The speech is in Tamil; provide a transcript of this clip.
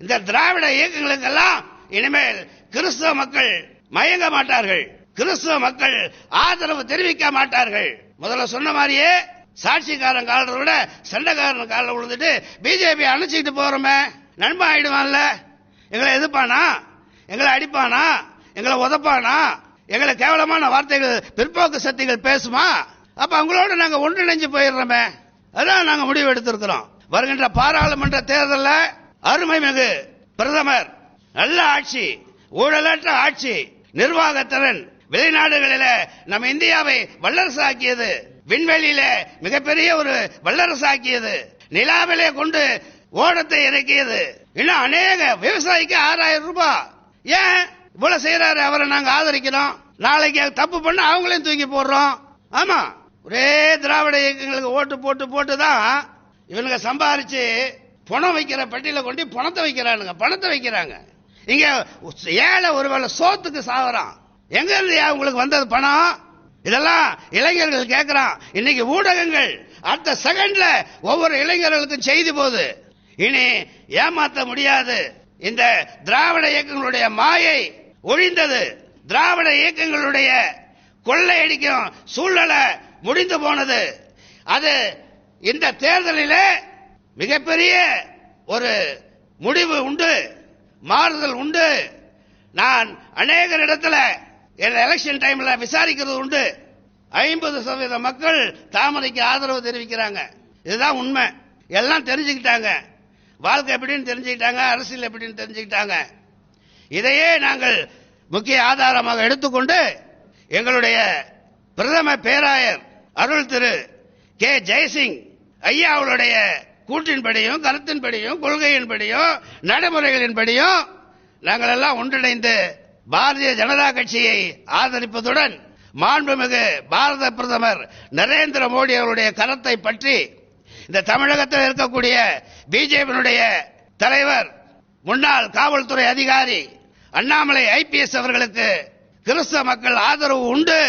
இந்த திராவிட இயக்கங்களுக்கெல்லாம் இனிமேல் கிறிஸ்தவ மக்கள் மயங்க மாட்டார்கள். கிறிஸ்தவ மக்கள் ஆதரவு தெரிவிக்க மாட்டார்கள். முதல்ல சொன்ன மாதிரியே சாட்சிக்காரன் காலத்தை விட சண்டைக்காரன் காலில் விழுந்துட்டு பிஜேபி அணைச்சிட்டு போறோமே. நண்பன் ஆயிடுவான்ல. எங்களை எதிர்ப்பானா? எங்களை அடிப்பானா? எங்களை உதப்பானா? எங்களை கேவலமான வார்த்தைகள் பிற்போக்கு சக்திகள் பேசுமா? அப்ப அவங்களோட நாங்க ஒன்றிணைஞ்சு போயிடுறோமே. அதான் நாங்க முடிவு எடுத்திருக்கிறோம். வருகின்ற பாராளுமன்ற தேர்தலில் அருமைமிகு பிரதமர் நல்ல ஆட்சி ஊழலற்ற ஆட்சி நிர்வாகத்திறன் வெளிநாடுகளில நம்ம இந்தியாவை வல்லரசாக்கியது. விண்வெளியில மிகப்பெரிய ஒரு வல்லரசாக்கியது. நிலாவிலே கொண்டு ஓடத்தை இறக்கியது. இன்னும் அநேக விவசாயிக்கு ஆறாயிரம் ரூபாய். ஏன் இவ்வளவு செய்யறாரு அவரை நாங்க ஆதரிக்கிறோம். நாளைக்கு தப்பு பண்ண அவங்களையும் தூக்கி போடுறோம். ஆமா. ஒரே திராவிட இயக்கங்களுக்கு ஓட்டு போட்டு போட்டு தான் இவனுங்க சம்பாரிச்சு பணம் வைக்கிற பெட்டியில கொண்டு பணத்தை வைக்கிறானுங்க பணத்தை வைக்கிறாங்க. இங்க ஏழை ஒருவேளை சோத்துக்கு சாகுறான் எங்க இருந்து உங்களுக்கு வந்தது பணம்? இதெல்லாம் இளைஞர்கள் கேட்கிறான் இன்னைக்கு ஊடகங்கள் அடுத்த செகண்ட்ல ஒவ்வொரு இளைஞர்களுக்கும் செய்தி போகுது. இனி ஏமாத்த முடியாது. இந்த திராவிட இயக்கங்களுடைய மாயை ஒழிந்தது. திராவிட இயக்கங்களுடைய கொள்ளையடிக்கும் சூழ்நிலை முடிந்து போனது. அது இந்த தேர்தலிலே மிகப்பெரிய ஒரு முடிவு உண்டு மாறுதல் உண்டு. நான் அநேகர் இடத்துல எலெக்ஷன் டைம்ல விசாரிக்கிறது உண்டு. ஐம்பது சதவீத மக்கள் தாமரைக்கு ஆதரவு தெரிவிக்கிறாங்க. இதுதான் உண்மை. எல்லாம் தெரிஞ்சுக்கிட்டாங்க. வாழ்க்கை எப்படின்னு தெரிஞ்சுக்கிட்டாங்க அரசியல் எப்படின்னு தெரிஞ்சுக்கிட்டாங்க. இதையே நாங்கள் முக்கிய ஆதாரமாக எடுத்துக்கொண்டு எங்களுடைய பிரதம பேராயர் அருள் திரு கே ஜெயசிங் ஐயா அவளுடைய கூற்றின்படியும் கருத்தின்படியும் கொள்கையின்படியும் நடைமுறைகளின்படியும் நாங்கள் எல்லாம் ஒன்றிணைந்து பாரதிய ஜனதா கட்சியை ஆதரிப்பதுடன் மாண்புமிகு பாரத பிரதமர் நரேந்திர மோடி அவருடைய கரத்தை பற்றி இந்த தமிழகத்தில் இருக்கக்கூடிய பிஜேபியினுடைய தலைவர் முன்னாள் காவல்துறை அதிகாரி அண்ணாமலை ஐபிஎஸ் அவர்களுக்கு கிறிஸ்தவ மக்கள் ஆதரவு உண்டு.